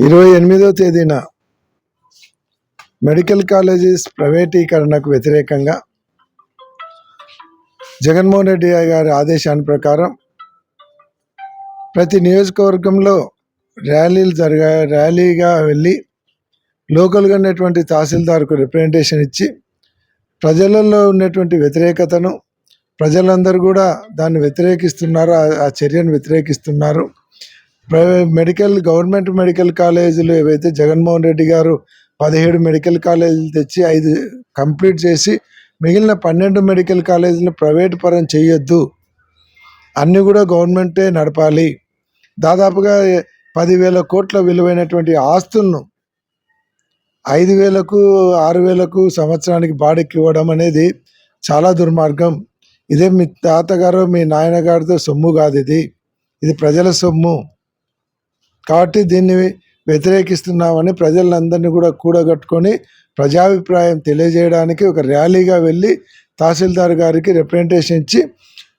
ఇరవై ఎనిమిదో తేదీన మెడికల్ కాలేజెస్ ప్రైవేటీకరణకు వ్యతిరేకంగా జగన్మోహన్ రెడ్డి గారి ఆదేశాన్ని ప్రకారం ప్రతి నియోజకవర్గంలో ర్యాలీలు జరగా ర్యాలీగా వెళ్ళి లోకల్గా ఉన్నటువంటి తహసీల్దార్కు రిప్రజెంటేషన్ ఇచ్చి ప్రజలలో ఉన్నటువంటి వ్యతిరేకతను ప్రజలందరూ కూడా దాన్ని వ్యతిరేకిస్తున్నారు ఆ- చర్యను వ్యతిరేకిస్తున్నారు. మెడికల్ గవర్నమెంట్ మెడికల్ కాలేజీలు ఏవైతే జగన్మోహన్ రెడ్డి గారు పదిహేడు మెడికల్ కాలేజీలు తెచ్చి ఐదు కంప్లీట్ చేసి మిగిలిన పన్నెండు మెడికల్ కాలేజీలు ప్రైవేట్ పరం చేయొద్దు. అన్నీ కూడా గవర్నమెంటే నడపాలి. దాదాపుగా పదివేల కోట్ల విలువైనటువంటి ఆస్తులను ఐదు వేలకు ఆరు వేలకు సంవత్సరానికి బాడీకి ఇవ్వడం అనేది చాలా దుర్మార్గం. ఇదే మీ తాతగారు మీ నాయనగారితో సొమ్ము కాదు ఇది. ఇది ప్రజల సొమ్ము. కాబట్టి దీన్ని వ్యతిరేకిస్తున్నామని ప్రజలందరినీ కూడా కూడగట్టుకొని ప్రజాభిప్రాయం తెలియజేయడానికి ఒక ర్యాలీగా వెళ్ళి తహసీల్దార్ గారికి రిప్రజెంటేషన్ ఇచ్చి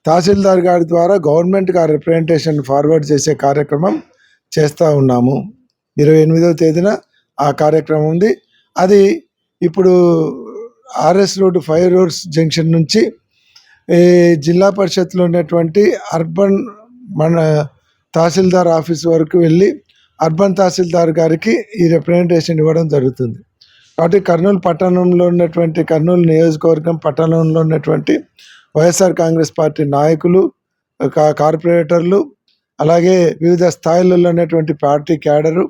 తహసీల్దార్ గారి ద్వారా గవర్నమెంట్కి ఆ రిప్రజెంటేషన్ ఫార్వర్డ్ చేసే కార్యక్రమం చేస్తూ ఉన్నాము. ఇరవై ఎనిమిదవ తేదీన ఆ కార్యక్రమం ఉంది. అది ఇప్పుడు RS road five roads junction నుంచి ఈ జిల్లా పరిషత్లో ఉన్నటువంటి అర్బన్ మన తహసీల్దార్ ఆఫీస్ వరకు వెళ్ళి అర్బన్ తహసీల్దార్ గారికి ఈ రిప్రజెంటేషన్ ఇవ్వడం జరుగుతుంది. కాబట్టి కర్నూలు పట్టణంలో ఉన్నటువంటి కర్నూలు నియోజకవర్గం పట్టణంలో ఉన్నటువంటి వైఎస్ఆర్ కాంగ్రెస్ పార్టీ నాయకులు కా- కార్పొరేటర్లు అలాగే వివిధ స్థాయిలలో ఉన్నటువంటి పార్టీ క్యాడరు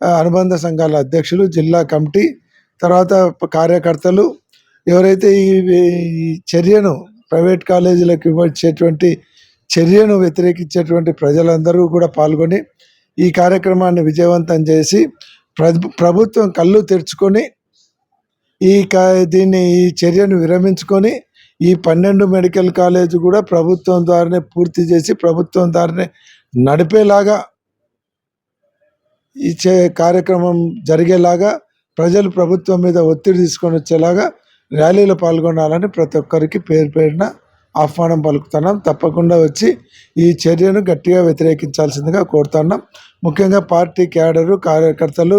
అనుబంధ సంఘాల అధ్యక్షులు జిల్లా కమిటీ తర్వాత కార్యకర్తలు ఎవరైతే ఈ చర్యను ప్రైవేట్ కాలేజీలకు ఇవ్వచ్చేటువంటి చర్యను వ్యతిరేకించేటువంటి ప్రజలందరూ కూడా పాల్గొని ఈ కార్యక్రమాన్ని విజయవంతం చేసి ప్రభుత్వం కళ్ళు తెరుచుకొని ఈ కా దీన్ని ఈ చర్యను విరమించుకొని ఈ పన్నెండు మెడికల్ కాలేజ్ కూడా ప్రభుత్వం ద్వారానే పూర్తి చేసి ప్రభుత్వం ద్వారానే నడిపేలాగా ఈ కార్యక్రమం జరిగేలాగా ప్రజలు ప్రభుత్వం మీద ఒత్తిడి తీసుకొని వచ్చేలాగా ర్యాలీలో పాల్గొనాలని ప్రతి ఒక్కరికి పేరు పేరున ఆహ్వానం పలుకుతున్నాం. తప్పకుండా వచ్చి ఈ చర్యను గట్టిగా వ్యతిరేకించాల్సిందిగా కోరుతున్నాం. ముఖ్యంగా పార్టీ క్యాడరు కార్యకర్తలు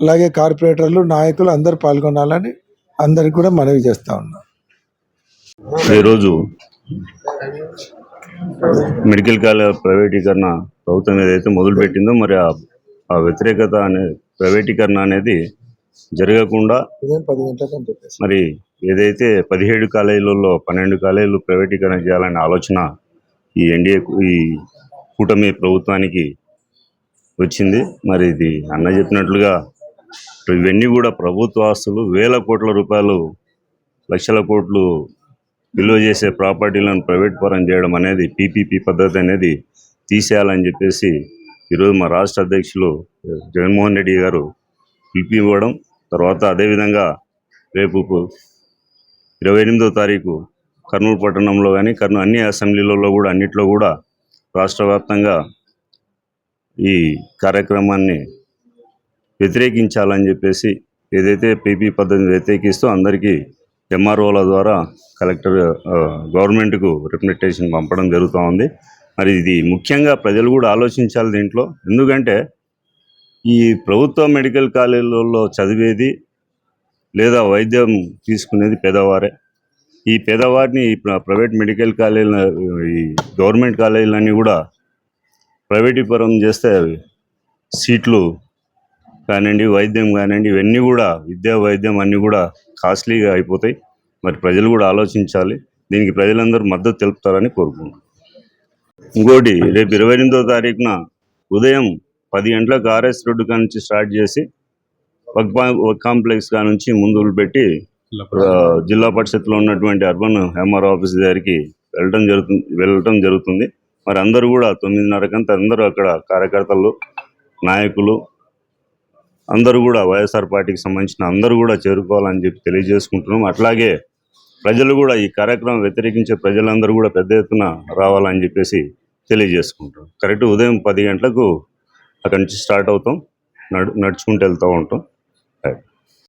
అలాగే కార్పొరేటర్లు నాయకులు అందరూ పాల్గొనాలని అందరికి కూడా మనవి చేస్తూ ఉన్నాం. ఈరోజు మెడికల్ కాలేజ్ ప్రైవేటీకరణ ప్రభుత్వం ఏదైతే మొదలుపెట్టిందో మరి ఆ ఆ వ్యతిరేకత అనే ప్రైవేటీకరణ అనేది జరగకుండా మరి ఏదైతే పదిహేడు కాలేజీలలో పన్నెండు కాలేజీలు ప్రైవేటీకరణ చేయాలనే ఆలోచన ఈ ఎన్డీఏ ఈ కూటమి ప్రభుత్వానికి వచ్చింది. మరి ఇది అన్న చెప్పినట్లుగా ఇవన్నీ కూడా ప్రభుత్వ ఆస్తులు వేల కోట్ల రూపాయలు లక్షల కోట్లు విలువ చేసే ప్రాపర్టీలను ప్రైవేట్ పరం చేయడం అనేది పీపీపీ పద్ధతి అనేది తీసేయాలని చెప్పేసి ఈరోజు మా రాష్ట్ర అధ్యక్షులు జగన్మోహన్ రెడ్డి గారు పిలుపు ఇవ్వడం తర్వాత అదేవిధంగా రేపు ఇరవై ఎనిమిదో తారీఖు కర్నూలు పట్టణంలో కానీ కర్నూలు అన్ని అసెంబ్లీలలో కూడా అన్నిట్లో కూడా రాష్ట్ర వ్యాప్తంగా ఈ కార్యక్రమాన్ని వ్యతిరేకించాలని చెప్పేసి ఏదైతే పీపీ పద్ధతిని వ్యతిరేకిస్తూ అందరికీ ఎంఆర్ఓల ద్వారా కలెక్టర్ గవర్నమెంట్కు రిప్రజెంటేషన్ పంపడం జరుగుతూ ఉంది. మరి ఇది ముఖ్యంగా ప్రజలు కూడా ఆలోచించాలి దీంట్లో. ఎందుకంటే ఈ ప్రభుత్వ మెడికల్ కాలేజీలలో చదివేది లేదా వైద్యం తీసుకునేది పేదవారే. ఈ పేదవారిని ప్రైవేట్ మెడికల్ కాలేజీల ఈ గవర్నమెంట్ కాలేజీలన్నీ కూడా ప్రైవేటీకరం చేస్తే సీట్లు కానివ్వండి వైద్యం కానివ్వండి ఇవన్నీ కూడా విద్యా వైద్యం అన్నీ కూడా కాస్ట్లీగా అయిపోతాయి. మరి ప్రజలు కూడా ఆలోచించాలి. దీనికి ప్రజలందరూ మద్దతు తెలుపుతారని కోరుకుంటున్నాను ఇంకోటి రేపు ఇరవై ఎనిమిదో తారీఖున ఉదయం పది గంటలకు ఆర్ఎస్ రోడ్డు కాడ నుంచి స్టార్ట్ చేసి వర్క్ వర్క్ కాంప్లెక్స్గా నుంచి ముందులు పెట్టి జిల్లా పరిషత్లో ఉన్నటువంటి అర్బన్ ఎంఆర్ ఆఫీస్ దగ్గరికి వెళ్ళటం జరుగుతుంది వెళ్ళటం జరుగుతుంది. మరి అందరూ కూడా తొమ్మిదిన్నరకంతా అందరూ అక్కడ కార్యకర్తలు నాయకులు అందరూ కూడా వైఎస్ఆర్ పార్టీకి సంబంధించిన అందరూ కూడా చేరుకోవాలని చెప్పి తెలియజేసుకుంటున్నాం. అట్లాగే ప్రజలు కూడా ఈ కార్యక్రమం వ్యతిరేకించే ప్రజలందరూ కూడా పెద్ద ఎత్తున రావాలని చెప్పేసి తెలియజేసుకుంటాం కరెక్ట్ ఉదయం పది గంటలకు అక్కడి నుంచి స్టార్ట్ అవుతాం. నడు నడుచుకుంటూ వెళ్తూ ఉంటాం.